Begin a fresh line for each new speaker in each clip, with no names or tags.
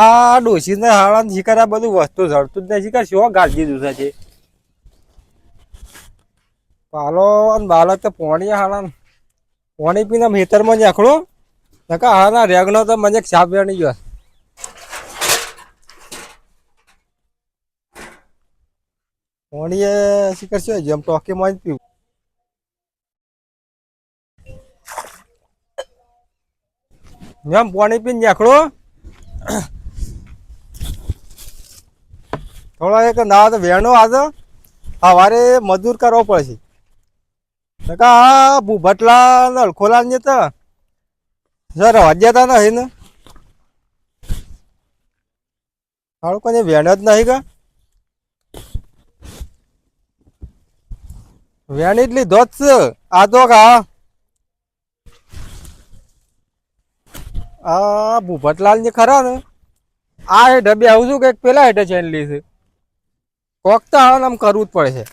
આ ડોસી ને હાળા શિકાર, આ બધું વસ્તુ જડતું જ નહીં શિકાર શું ગાળી દીધું છે? પાલો અને બાળક તો પોણી હાળા પોણી પીને ખેતરમાં નીકળો. નકા હાના રેગનો તો મને સાપ વેણી ગયો. પોણીએ શિકાર શું જેમ ટોકી માં જ પીવું. જેમ પોણી પીને નીકળો. થોડો એક ના તો વેણો આજે સવારે મજૂર કરવો પડશે. આ ભૂભટલા નળખોલા ને તો સર હજ્યા નહીં ને હાડો કોઈ વેણ જ નહીં કા વેણ એટલી ધોત છે. આ તો કા આ ભૂભટલાલ ને ખરા ને, આ હેઠે બે આવું છું કે પેલા હેઠે ચેન લીધું કોક તો આમ કરવું જ પડે છે.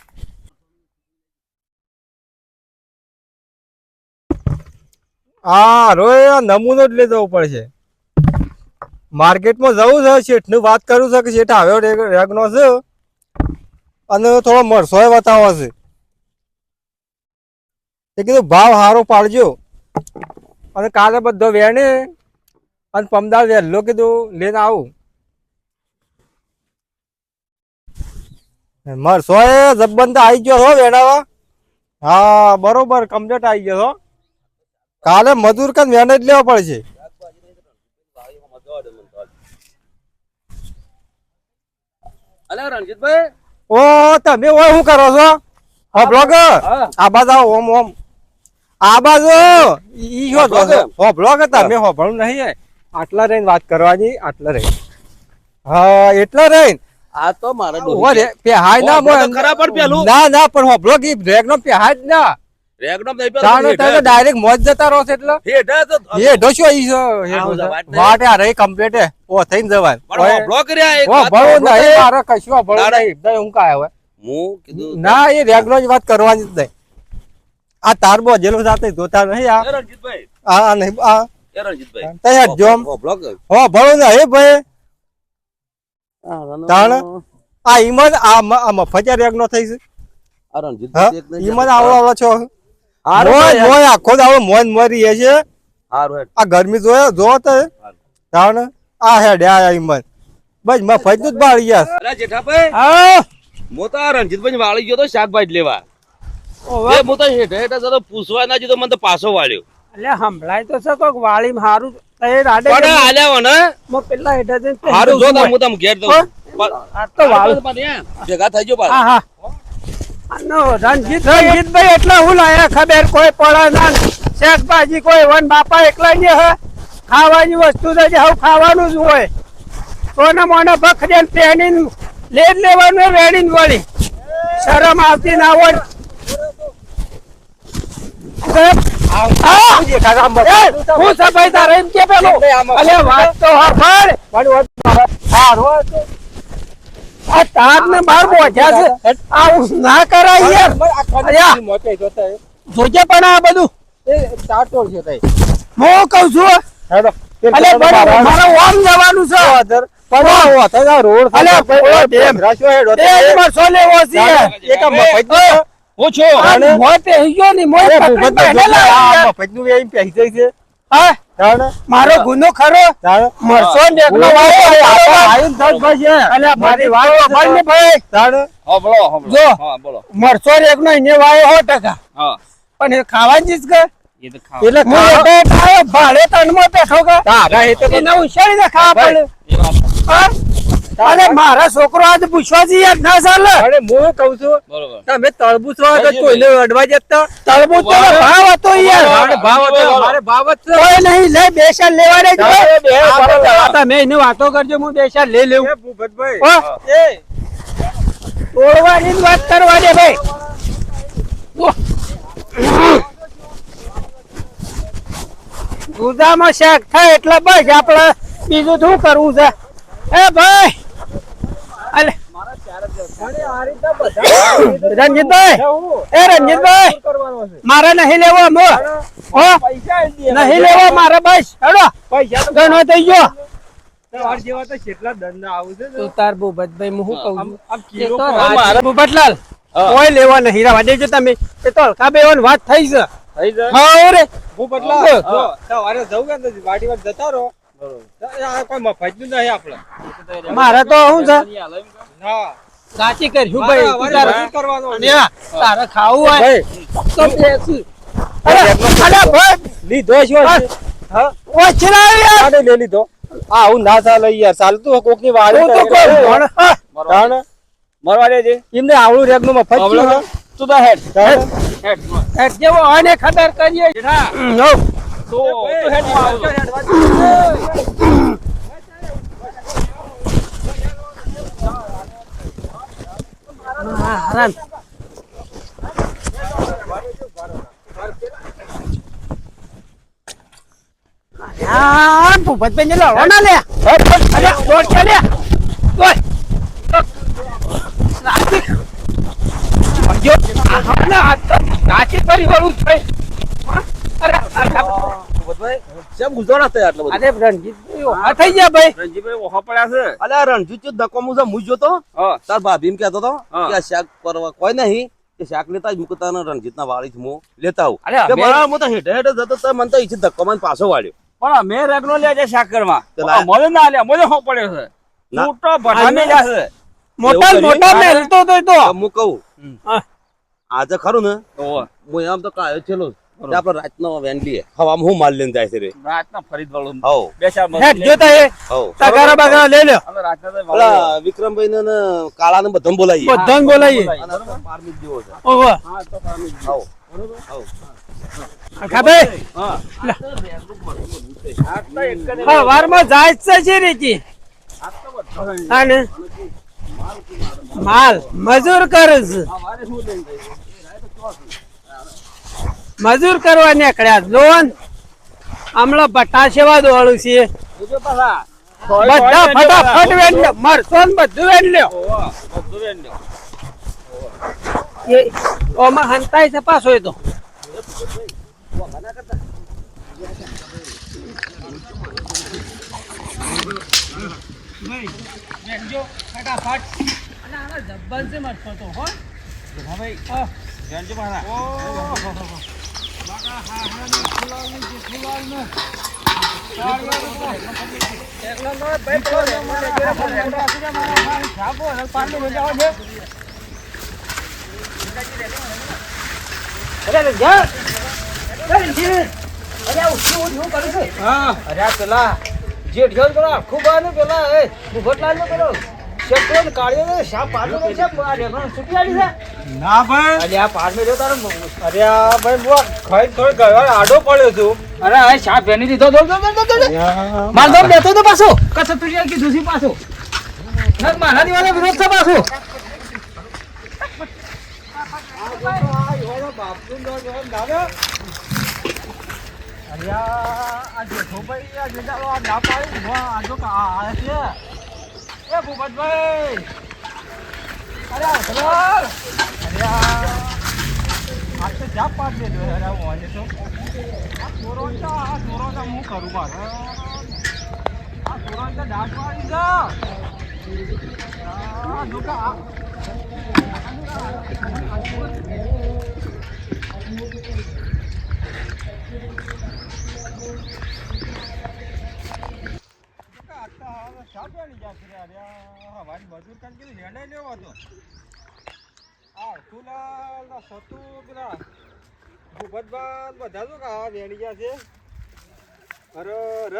આ રોય નમૂનો જ લઈ જવો પડશે માર્કેટમાં જવું છે, શેઠનું વાત કરું છે કે શેઠ આવ્યો રેગ- રેગનો છે. અને થોડો મરસોય બતાવો છે. એ કીધું, ભાવ સારો પાડજો. અને કાલે બધો વેણે અને પમદાર વહેલો કીધું, લઈને આવું. મરસો એ જબ્બન તો આવી ગયો હો વેડાવા હા બરોબર કમ્પ્લીટ આવી ગયો છો કાલે મજૂર કન વેણ જ લેવા પડશે.
અલે રણજીતભાઈ?
ઓ તમે ઓય શું કરો છો? હા બ્લોગ. આ બાજુ ઓમ ઓમ. આ બાજુ? ઈ
જો?
હો બ્લોગ તમે હો. ભણું નહીં આટલા રહીને વાત કરવાની આટલા રહી હા એટલા રહીને.
આ તો મારે
ઓ રે પેહાય ના મોય.
ખરા પણ પેલું.
ના ના પણ હોબલો કી બ્રેક નો પેહાય જ ના.
રેગનો નહીં પેલો હેઠે.
ડાયરેક્ટ મોજ જતા રહો છે એટલે.
હેઠે તો
એ ઢોસો ઈ છે? વાટે આ રહી કમ્પ્લીટ ઓ થઈને જવાય.
પણ હોભળો કર્યા એક વાત
ભણો ના
એ
મારે કશું ભણો નહીં. દે હું કાય હવે.
હું કીધું
ના એ રેગનો જ વાત કરવાની જ નહીં. આ તાર બોજેલો સાથે જોતા નહીં આ
રણજીતભાઈ.
આ નહીં આ
રણજીતભાઈ.
તૈયાર જોમ.
કે.
હો ભણો ના હે ભાઈ. તાણ? આ ઈમન આ મફજા રેગ નો રેગનો થઈ છે. ઈમન આવડો આવડો છો?
હારું
મોય
ભાઈ,
મોય આખો દાડો મોન મરી
એ છે.
આ ગરમી જોયો જો તો. તાણ? આ હેડે આ ઈમન બસ મફજનું જ બાળી ગયા.
અરે જેઠાભાઈ
હા?
મોતા રણજીતભાઈ વાળી ગયો તો શાકભાજી લેવા.
ઓવે.
એ મોતા તો હેઠે હેઠે જતો પૂછવા ના જીધો મને તો પાછો વાળ્યો.
એટલે સંભળાય તો છે કોક વાળી હારું તઈ રાડે
પણ આલ્યા ને
મો પેલા હેઠા જઈને
હારું જો હું તમ ઘેર દઉં.
આ તો વાળ.
ભેગા થઈ જો પાછા.
હા હા. આનો રણજીત રણજીતભાઈ એટલે હું લાયા ખબર કોઈ પડે ના શેખભાજી કોઈ વન બાપા એકલા ને હે? ખાવાની વસ્તુ તો જે હવે ખાવાનું જ હોય. કોને મોને ભખડે ને પહેરીને લે લેવાનું વેડીને વળી. શરમ આવતી ના હોય. આ! એ, હું છે ભાઈ તારે એમ કે પેલું? અલે વાત તો સાંભળ આ તાર ને બાર બોધ્યા છે. આવું ના કરાય યાર. જોજે પણ આ બધું. હું કઉ છું અલે મારે ઓમ જવાનું છે. અલે ઓલો ડેમ ડેમમાં સો લેવો છે?
હું છું
આ મોતે હિયો ની મોય પકડી જાય છે. હા? મારો ગુનો ખરો? મરસો ને એકલો વાળો અલે મારી વાત સાંભળ ને ભાઈ.
હા બોલો હા બોલો.
જો.
હા બોલો.
મરસો ને એકનો એને વાયો હો ટકા.
હા.
પણ એ ખાવાની જીસ કે?
એ તો ખાવ.
એટલે
હું એટલે ભાડે તનમાં બેઠો કે? એને ઉછેરીને ખાવા પડે
એ વાત
હા? અરે મારા છોકરો આજ પૂછવા જઈએ ના ચાલે?
અરે હું કઉ છું તમે તળબૂચ વાળો કોઈને અડવા જતા?
તરબૂચ તો ભાવ હતો યાર.
મારે ભાવ હતો મારે ભાવ જ છે.
કોઈ નહીં લે બે લેવા રે તમે એની વાતો કરજો હું બે શાલ લઈ લેવું
ભૂપતભાઈ. એ.
તોડવાની વાત કરવા દે ભાઈ. ગુદામાં શાક થાય એટલે બસ આપણે બીજું શું કરવું છે? એ ભાઈ. રંજીતભાઈ! એ રંજીતભાઈ! મારે નહીં લેવો મો હો. નહીં લેવો મારે બસ. હેડો. ઘણો થઈ ગયો.
તમાર તો કેટલા ધંધા આવું છે
તો. તાર ભૂપતભાઈ હું શું કહું
આમ
છું?
આમ
એ
કિલો
તો
પર-
રાજી. ભૂપતલાલ
હા.
કોઈ લેવા નહીં. રહેવા દેજો તમે. એ તો હલકા બેવાની વાત થઈ છે. હા
હું.
હા. મારે તો શું છે?
હા.
સાચી કર્યું ભાઈ? તારે-
મજૂર કરવાનું
તારે ખાવું હોય તો બેસી. અરે, અરે ભાઈ,
લીધો છે હા?
ઓછલા યાર.
આને લીધો. આ આવું ના ચાલે યાર. ચાલતું કોકની વાડી
તો ભણ.
એમને આવડું રેગનું? મફત
તું તો હેડ.
તાણ.
હેડ.
જેવો હોય ને ખબર કરીએ.
તો હેડ માં આવજો.
હા, હરામ. આ ભૂપતભાઈ ને લડો ના લે અરે દોડ કે લે દોડ. અయ్యో, આ હમણાં આ તો નાખી ફરી વળું છે. અરે, અરે,
કેમ ગુજારા થયા આટલા બધા?
અરે આ થઈ ગયા ભાઈ.
રણજીતભાઈ ઓહા પડ્યા છે.
અલ્યા રણજીત ધક્કો મુજા હું. જોતો તાર ભાભી એમ કહેતો
તો.
કે આ શાક કરવા કોઈ નહીં કે શાક લેતા જ મૂકતા રણજીત ના વાળી હું લેતા
અરે
હું તો હેઠે હેઠે જતો તો મને તો ઈચ્છે ધક્કો મને પાછો વાળ્યો.
પણ અમે રેગનો લે છે શાકરમાં
તો લા-
મને ના લે મને હો પડ્યો છે. તો ભટાને લે છે.
મોટા મોટા મેલતો તો તો.
તો હું કહું આજે ખરું ને. હું આમ તો કાયો છેલો તે આપણે રાતનો વેન લઈએ હવા હું માલ લઈને જાય છે રે.
રાતના ફરીદ વાળું.
હો
બે ચાર હેટ.
જોતા હે?
હો
તગારા બગારા લઈ લે
રાતના તો
ઓલા વિક્રમભાઈ ને કાળા ને
બધમ
બોલાઈએ આ તો પારમિત જેવો છે.
ઓહો.
હા એક જ
હા વારમાં જાય જ છે રીતિ અને માલ મજૂર કરે છે
અમારે શું લઈને જાય?
મજૂર કરવા નીકળ્યા લોન હમણાં ભટ્ટા સેવા દોડું છે બધા ફટાફટ લ્યો મરસો ને બધું વેણ લ્યો ઓમાં હંતાય છે પાછો એ તો
હા ભાઈ. વેણજો પાછા.
અરે પેલા જેઠિયો ને પેલો ને પેલા એ ભૂગટલાલ ને પેલો. ને ભાઈ. અરે આ પાડ મેલ્યો તારો અરે આ ભાઈ બુઆ ખાઈ થોડી ગયો આડો પડ્યો છું.
અરે આ શાક વેણી દીધો? દોડ દોડ દોડ દોડ દોડ.
માર તો પાછો.
કસતુરિયા કીધું છે પાછું.
નક મારા દીવાને વિરોધ છે પાછો.
અરે આ જેઠો ભાઈ આ જેઠાલો આ ના પાડી આ જો કા આ છે. એ ભૂપતભાઈ. અરે આ ચલો અરે આ. આ તો જા પાડ દે અરે આ વાજે તો. આ ચોરો આ ચોરો હું કરું મારે. આ ચોરો તો ડાક પાડી જા. આ. જો કા આ બધા તો કા વેણી ગયા છે અરે ર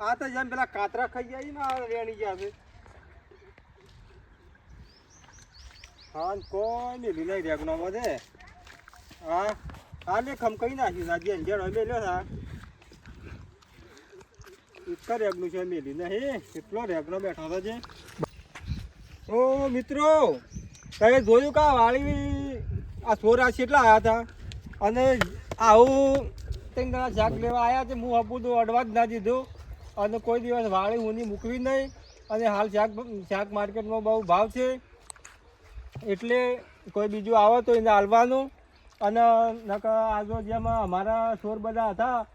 આ તો જેમ પેલા કાતરા ખાઈ જાય ને વેણી ગયા છે હા કોઈ કોઈ ને લીલાઈ રેગનો વધે હા હા લે ખમકાઈ નાખ્યું સાજી અંજાર અમે લ્યો હા રેગનું છે, મેલી નહીં. રેગનો બેઠો છે. ઓ, મિત્રો, તમે જોયું કા વાળી આ છોરા કેટલા આવ્યા હતા? અને આવું ત્રણ શાક લેવા આવ્યા છે. હું હપું તો અડવા જ ના દીધું. અને કોઈ દિવસ વાળી હું મૂકવી નહીં. અને હાલ શાક શાક માર્કેટમાં બહુ ભાવ છે. એટલે કોઈ બીજું આવે તો એને હાલવાનું. અને નકર આજુ જેમાં અમારા સોર બધા હતા,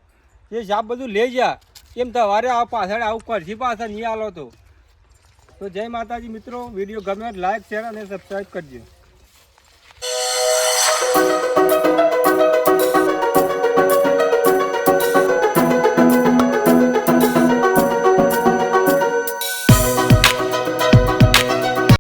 એ શાક બધું લઈ ગયા. એમ તમારે આ પાછળ આવું કરશી પાછળ નહીં આલો તો. તો જય માતાજી મિત્રો, વીડિયો ગમે લાઈક શેર અને સબસ્ક્રાઈબ કરજો.